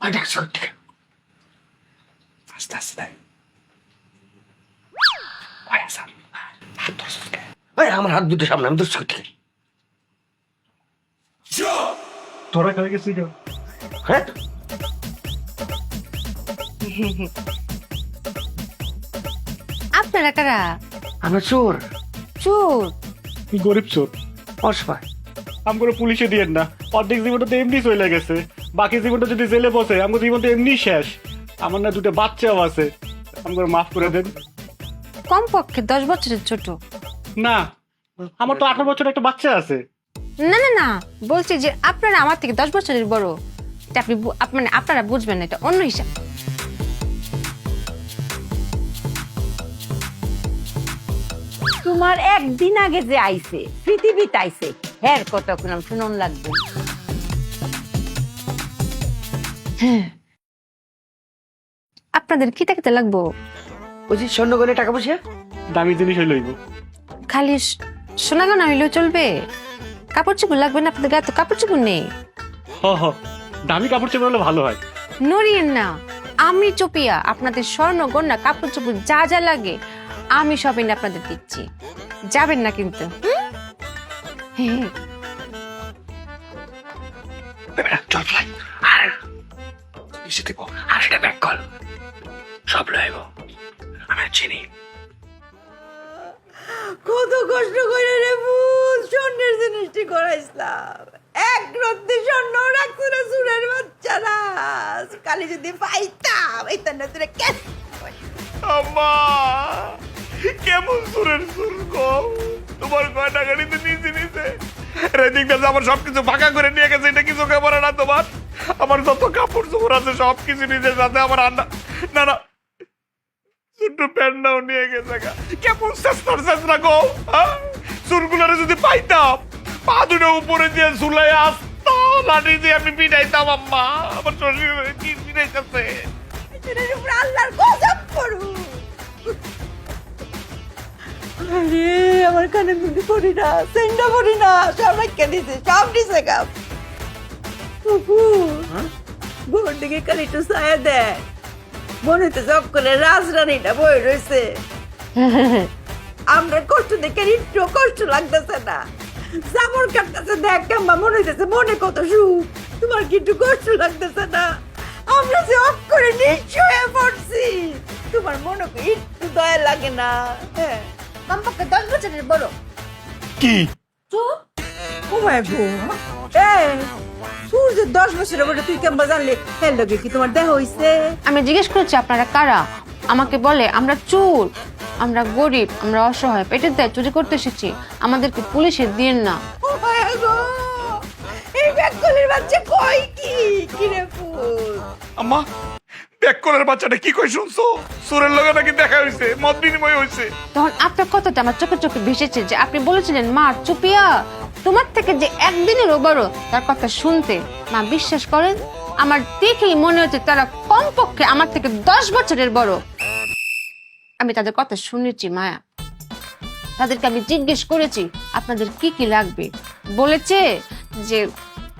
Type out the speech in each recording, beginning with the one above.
ওই দেখ আস্তে আস্তে ওই আসাম হাত ধরছিস ওই আমার হাত দুটো সামনে আমি ধরছি থেকে? তোরা খাই গেছিস হ্যাঁ আপনারা কারা? আমরা চোর। চোর গরিব চোর? অসহায় আমগুলো পুলিশে দিয়েন না। অর্ধেক জীবনটা তো এমনি চলে গেছে। বাকি জীবনটা যদি জেলে বসে আমার জীবন তো এমনি শেষ। আমার না দুটো বাচ্চাও আছে। আমগুলো মাফ করে দেন। কমপক্ষে দশ বছরের ছোট। না আমার তো আঠারো বছর একটা বাচ্চা আছে। না না না। বলছি যে আপনারা আমার থেকে দশ বছরের বড়। এটা আপনি মানে আপনারা বুঝবেন না এটা অন্য হিসাব। তোমার একদিন আগে যে আইছে পৃথিবীতে আইছে হ্যার কত নাম শুনুন লাগবে। আপনাদের কি দেখতে লাগবো? ওই যে স্বর্ণগণে টাকা পয়সা? দামি জিনিস লইব খালি সোনা গয়না হইলেও চলবে? কাপড় চোপড় লাগবে না আপনাদের গায়ে? তো কাপড় চোপড় নেই। হ হ। দামি কাপড় চোপড় হলে ভালো হয়। নড়িয়েন না। আমি চপিয়া আপনাদের স্বর্ণ গন্যা কাপড় চোপড় যা যা লাগে আমি সবই না আপনাদের দিচ্ছি। যাবেন না কিন্তু হ্যাঁ বেটা চল। আর এসে দেবো আর সেটা ব্যাক কল সব লইব আমি চিনি। কত কষ্ট করে রে ভূত স্বর্ণের জিনিসটি করাইছিলাম এক রত্নে স্বর্ণ রাখতো না সুরের বাচ্চারা। কালি যদি পাইতাম এই তার তোরা কেন আম্মা কেমন সুরের সুর গো? তোমার কয়টা গাড়িতে নিচে নিচে রেজিং দাস আমার সবকিছু ফাঁকা করে নিয়ে গেছে এটা কিছু কেমন না তোমার? আমার যত কাপড় চোপড় আছে সবকিছু নিজের সাথে, আমার আন্ডা না না ছোট্ট প্যান্টটাও নিয়ে গেছে গা। কেমন চেষ্টার হ্যাঁ? যদি পাইতাম, পা দুটো উপরে দিয়ে ঝুলাই লাঠি দিয়ে আমি পিটাইতাম, আম্মা আমার শরীর কি পিটাইতেছে আমার কানে মুন্ডি পড়ি না সেন্ডা পড়ি না, সব রেখে দিছে, সব দিছে কাপ ফুফু। বোন দিকে কালি একটু ছায়া দেয় মনে জব করে রাজরানীটা বই রয়েছে আমরা কষ্ট দেখে একটু কষ্ট লাগতেছে না। জামর কাটতেছে দেখ কেমবা মনে হইতেছে মনে কত সুখ। তোমার কি একটু কষ্ট লাগতেছে না? আমরা যে অফ করে নিশ্চয় পড়ছি। তোমার মনে একটু দয়া লাগে না। হ্যাঁ। কমপক্ষে দশ বছরের বড়। কি? চুপ। ও মাই গো। সূর্য দশ বছরের তুই কেমবা জানলে? হ্যাঁ লগে কি তোমার দেহ হইছে? আমি জিজ্ঞেস করছি আপনারা কারা? আমাকে বলে আমরা চোর আমরা গরিব আমরা অসহায় পেটের দায় চুরি করতে এসেছি। আমাদেরকে পুলিশে দিন না। ও মাই গো! এই ব্যাককলের বাচ্চা কই কি? কি রে ফুল আম্মা ব্যাক বাচ্চাটা কি কই শুনছো? সুরের লগে নাকি দেখা হইছে মত বিনিময় হইছে। তখন আপনার কথাটা আমার চোখে চোখে ভেসেছে যে আপনি বলেছিলেন মা চুপিয়া তোমার থেকে যে একদিনের বড় তার কথা শুনতে। মা বিশ্বাস করেন? আমার দেখেই মনে হচ্ছে তারা কমপক্ষে আমার থেকে দশ বছরের বড়। আমি তাদের কথা শুনেছি, মায়া। তাদেরকে আমি জিজ্ঞেস করেছি, আপনাদের কি কি লাগবে? বলেছে যে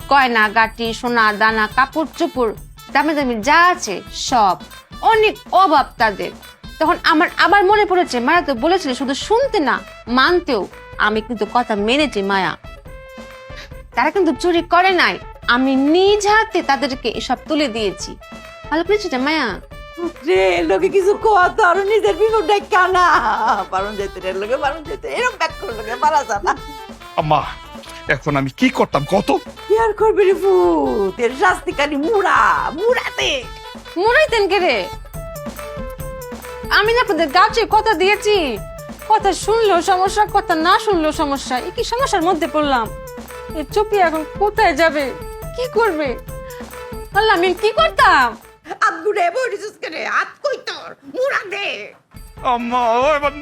গয়না, গাটি, সোনা, দানা, কাপড়, চোপড়, দামে দামি যা আছে, সব। অনেক অভাব তাদের। তখন আমার আবার মনে পড়েছে, মায়া তো বলেছিল শুধু শুনতে না, মানতেও। আমি কিন্তু কথা মেনেছি, মায়া। তারা কিন্তু চুরি করে নাই। আমি নিজ হাতে তাদেরকে এসব তুলে দিয়েছি। ভালো পেয়েছি মায়া রে লোকে কিছু কথা আর নিজের বিপদ দেখা না পারুন যেতে রে লোকে পারুন যেতে এরকম ব্যাক করে লোকে পারা না আম্মা এখন আমি কি করতাম কত? কি আর করবি রে ফুত এর শাস্তি কালি মুড়া মুড়াতে। মরাইতেন কে রে? আমি না আপনাদের গাছে কথা দিয়েছি। কথা শুনলেও সমস্যা কথা না শুনলেও সমস্যা। এই কি সমস্যার মধ্যে পড়লাম। এই চুপি এখন কোথায় যাবে? কি করবে? আল্লাহ আমি কি করতাম? আত গুড়ে বড়ি করে আত কই তোর? মুড়া দে। আম্মা ও এবার